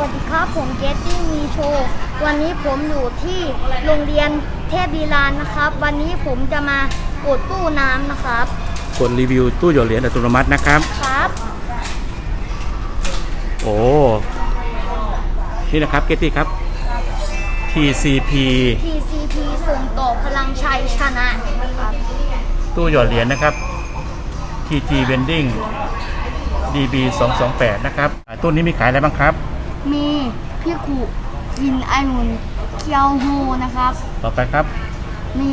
วัสดีครับผมเจตตี้มีโชว์วันนี้ผมอยู่ที่โรงเรียนเทพบีรานนะครับ วันนี้ผมจะมากดตู้น้ำนะครับ กดรีวิวตู้หยอดเหรียญอัตโนมัตินะครับ ครับ โอ้นี่นะครับเกตตี้ครับ TCP TCP ส่งต่อพลังชัยชนะนะครับตู้หยอดเหรียญนะครับ TG Vending DB 228นะครับอ่าตู้นี้มีขายอะไรบ้างครับ มีพี่กุยินไอนุนเคียวโฮนะครับ ต่อไปครับ มี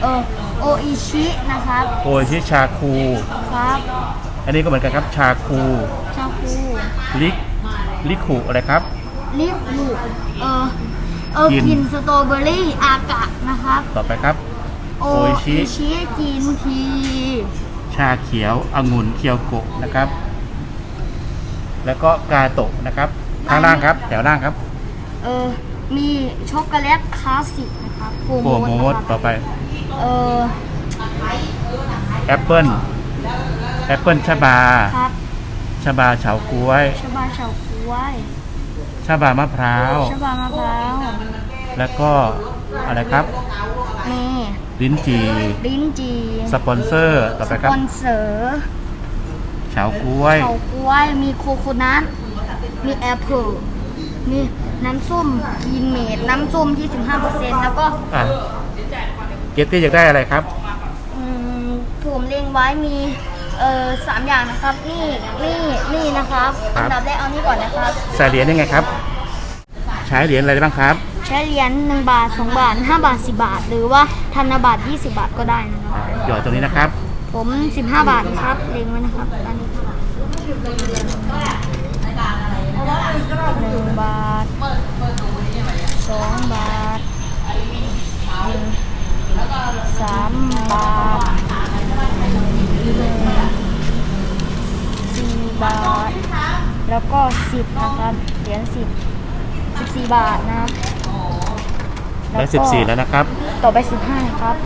เออโออิชินะครับโอชิชาคู ครับ อันนี้ก็เหมือนกันครับ ชาคู ชาคูลิกลิคุอะไรครับ ลิปบุเออเออกิน กินสตรอเบอรี่อากะนะครับ ต่อไปครับ โอโออิชิ อิชิกินทีชาเขียวองุ่นเคียวโกะนะครับ แล้วก็กาโตะนะครับ ข้างล่างครับ แถวล่างครับเออมีช็อกโกแลตคลาสสิกนะครับโฟโฟโมโมดดนะคต่รัอบไปเออแอปเปิลแอปเปิลชาบาครับชาบาเฉาก้วยชาบาเฉาก้วยชาบามะพร้าวชาบามะพร้าวแล้วก็อะไรครับมีลิ้นจี่ลิ้นจีสปอนเซอร์ต่อไปสครัปบอนเซอร์เฉาก้วยเฉาก้วยมีโคโคนัท มีแอปเปิลมีน้ำส้มกินเมดน้ำส้ม 25%แล้วก็อะเกตตี้อยากได้อะไรครับ อืมผมเล็งไว้มีเอ่อสามอย่างนะครับ นี่นี่นี่นะครับครับ อันดับแรกเอานี่ก่อนนะครับ ใส่เหรียญยังไงครับ ใช้เหรียญอะไรได้บ้างครับ ใช้เหรียญ1บาท 2 บาท 5 บาท 10 บาท หรือว่าธนบัตร20 บาทก็ได้นะครับ หยอดตรงนี้นะครับ ผม 15 บาทครับเล็งไว้นะครับอันนี้ หนึ่งบาทสองบาทหนึ่งสามบาทสี่บาท แล้วก็สิบนะครับ เหรียญสิบสิบสี่บาทนะครับได้ก็14แล้วนะครับ ต่อไปสิบห้าครับ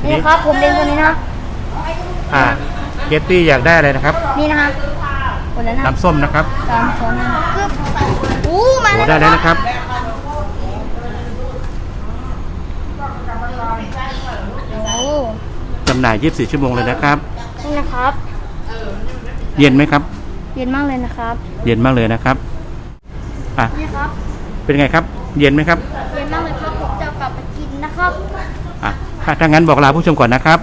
ทีนี่นี้นะครับผมเล็งตัวนี้นะ อ่าเกตตี้อยากได้อะไรนะครับ นี่นะคะ คนนั้นนะน้ำส้มนะครับสามสองหนึ่งกึ๊บอู้มาโอ้แล้วได้แล้วนะครับโอ้จำหน่าย 24 ชั่วโมงเลยนะครับ นี่นะครับ เย็นไหมครับ เย็นมากเลยนะครับ เย็นมากเลยนะครับ อะ นี่ครับ เป็นไงครับ เย็นไหมครับ เย็นมากเลยครับ ผมจะกลับไปกินนะครับ อะถ้าถ้างั้นบอกลาผู้ชมก่อนนะครับ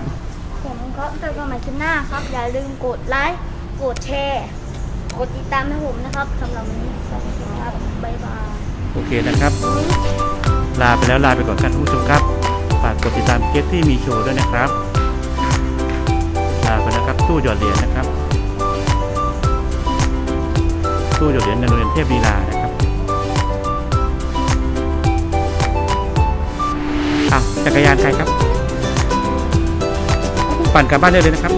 ผมก็เจอกันใหม่คลิปหน้าครับ อย่าลืมกดไลค์ กดแชร์ กดติดตามให้ผมนะครับสำหรับวันนี้สวัสดีครับบ๊ายบายโอเคนะครับ ลาไปแล้วลาไปก่อนครับผู้ชมครับฝากกดติดตามเกตที่มีโชว์ด้วยนะครับลาไปแล้วครับตู้หยอดเหรียญนะครับ ตู้หยอดเหรียญในโรงเรียนเทพลีลานะครับอะจักรยานใครครับ ปั่นกลับบ้านได้เลยนะครับ